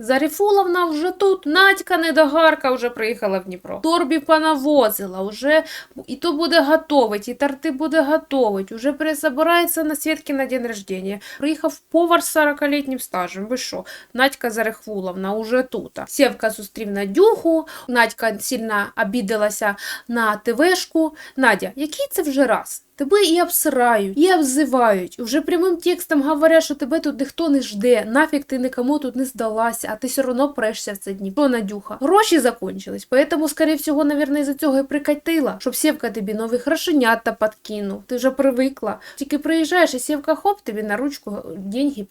Зарифуловна вже тут, Надька недогарка вже приїхала в Дніпро. Торбів понавозила, вже і то буде готовить, і торти буде готовить. Уже пересобирається на Свєтки на день рождения. Приїхав повар з 40-літнім стажем. Ви що? Надька Зарихвуловна уже тут. Сєвка зустрів Надюху, Надька сильно обідалася на ТВшку. Надя, який це вже раз? Тебе і обсирають, і обзивають. Уже прямим текстом говорять, що тебе тут ніхто не жде, нафіг ти нікому тут не здалася, а ти все одно прешся в це дні. Що, Надюха? Гроші закончились, поэтому, скорее всього, наверное, із-за цього і прикатила, щоб Сєвка тобі нових грошенята подкинув. Ти вже привикла. Тільки приїжджаєш, і Сєвка хоп, тобі на ручку деньги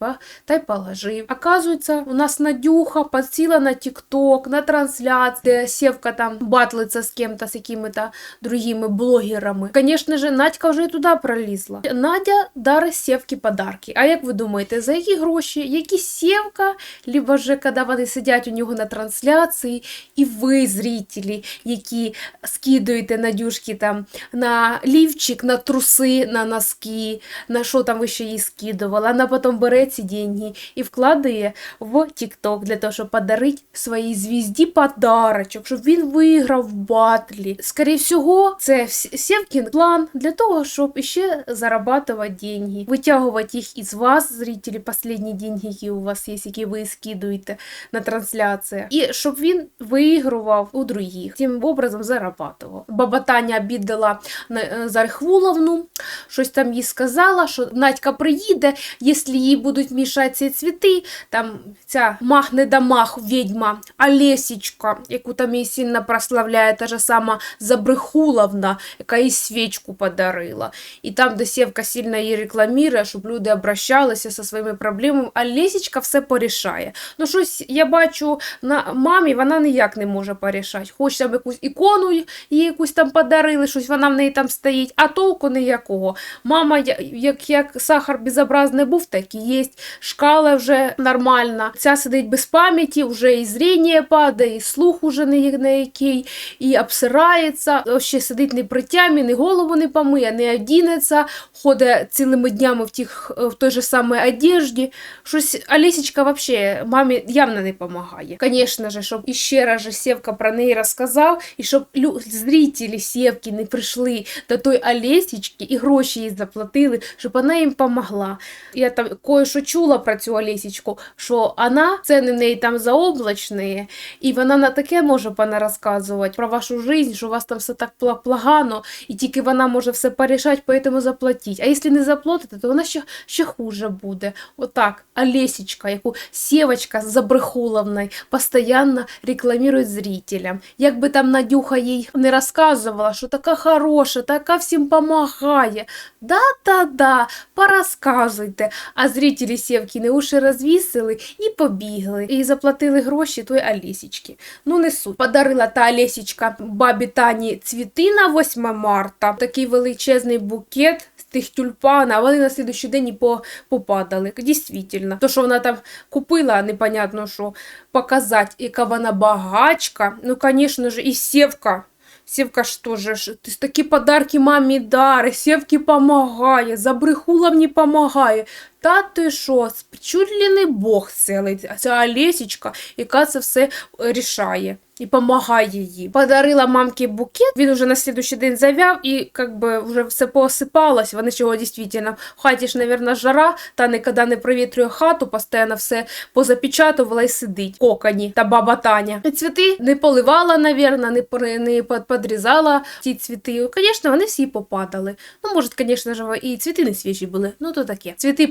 та й положив. Оказується, у нас Надюха подсіла на TikTok, на трансляції, Сєвка там батлиться з кем-то, з якими-то другими блогерами. Конечно же, Надька вже і туди пролізла. Надя дарить Сєвки подарки. А як ви думаєте, за які гроші? Які Сєвка, либо же коли вони сидять у нього на трансляції, і ви, зрителі, які скидуєте Надюшки там на лівчик, на труси, на носки, на що там ви ще їй скидувала. Вона потім бере ці деньги і вкладає в TikTok для того, щоб подарити своїй звізді подарочок, щоб він виграв в батлі. Скоріше всього, це Сєвкін план для того, щоб іще зарабатувати деньги, витягувати їх із вас, зрителі, останні деньги, які у вас є, які ви скидуєте на трансляціях, і щоб він вигравав у других, тим образом зарабатував. Баба Таня обідала на- е, Зархвуловну, щось там їй сказала, що Надька приїде, якщо їй будуть мішати ці цвіти, там ця мах не да мах відьма Олесічка, яку там її сильно прославляє, та ж сама Забрехуловна, яка їй свічку подарила. І там, де Сєвка сильно її рекламує, щоб люди обращалися зі своїми проблемами, а Лесічка все порішає. Ну, щось я бачу на мамі, вона ніяк не може порішати. Хоч там якусь ікону їй якусь там подарили, щось вона в неї там стоїть, а толку ніякого. Мама, як, як сахар безобразний був, так і є. Шкала вже нормальна. Ця сидить без пам'яті, вже і зріння падає, і слух уже не, який, і обсирається, ще сидить не при тямі, голову не помиє, не одінеться, ходить цілими днями в, тих, в той же самій одежді. Щось Олесічка вообще мамі явно не допомагає. Звісно ж, щоб іще раз же Сєвка про неї розказав, і щоб зрителі Сєвки не прийшли до той Олесічки і гроші їй заплатили, щоб вона їм помогла. Я там кое-що чула про цю Олесічку, що вона, ціни в неї там заоблачні, і вона на таке може пана розказувати про вашу життя, що у вас там все так плагано, і тільки вона може все порішати, поэтому заплатіть. А якщо не заплатите, то вона ще, ще хуже буде. Отак, Олесічка, яку Сєвочка з Забрехуловною постійно рекламує зрителям. Як би там Надюха їй не розказувала, що така хороша, така всім помагає. Да-да-да, порозказуйте. А зрителі Сєвкіни уші розвісили і побігли. І заплатили гроші той Олесічки. Ну, не суть. Подарила та Олесічка бабі Тані цвіти на 8 марта. Такий величезний букет з тих тюльпан, а вони на слідущий день і по, попадали. Дійсно. То, що вона там купила, непонятно що, показати, яка вона багачка. Ну, звісно ж, і сівка. Сівка ж тоже ти ж такі подарки мамі дари, сівки помагає, Забрехуловні помагає. Та ти що, чуть не Бог целий, а ця Олесічка, яка це все рішає і помагає їй. Подарила мамці букет, він уже на слідущий день завяв і как би вже все поосипалось. Вони чого дійсно в хаті ж, навірно, жара, та ніколи не провітрює хату, постійно все позапечатувала і сидить в коконі та баба Таня. І цвіти не поливала, навірно, не, не подрізала ті цвіти. Звісно, вони всі попадали. Ну, може, звісно і цвіти не свіжі були. Ну, то таке. Цвіти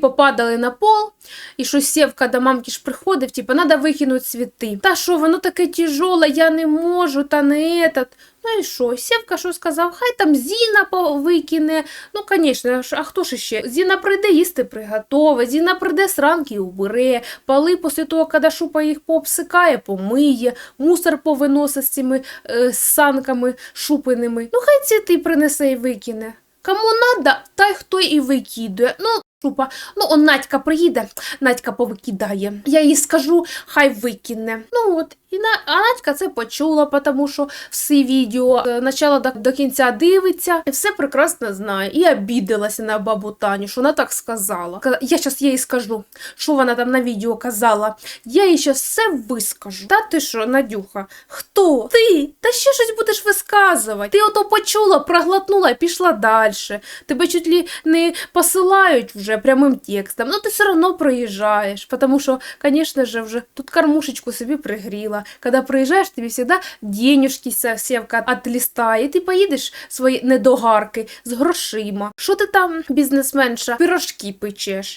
на пол, і щось Сєвка до мамки ж приходив, типу, треба викинути цвіти. Та що, воно таке тяжоле, я не можу, та не этот. Ну і що? Сєвка що сказав? Хай там Зіна викине. Ну, звісно, а хто ж ще? Зіна прийде їсти приготове, Зіна прийде сранки і убере, поли після того, коли шупа їх пообсикає, помиє, мусор повиносить з цими е, санками шупиними. Ну, хай цвіти принесе і викине. Кому надо, та й хто і викидує. Ну, шупа, ну он Надька приїде, Надька повикидає. Я їй скажу, хай викине. Ну от, і на... А Надька це почула, тому що всі відео е, начала до, до кінця дивиться і все прекрасно знає. І обідалася на бабу Таню, що вона так сказала. Я зараз їй скажу, що вона там на відео казала. Я їй зараз все вискажу. Та ти що, Надюха? Хто? Ти? Та ще щось будеш висказувати. Ти ото почула, проглотнула і пішла далі. Тебе чуть ли не посилають вже прямим текстом. Ну ти все одно проезжаешь, тому що, звісно же, вже тут кормушечку собі пригріла. Коли приїжджаєш, тобі завжди денежки сівка відлістає, і ти поїдеш свої недогарки з грошима. Що ти там, бізнесменша, пирожки печеш?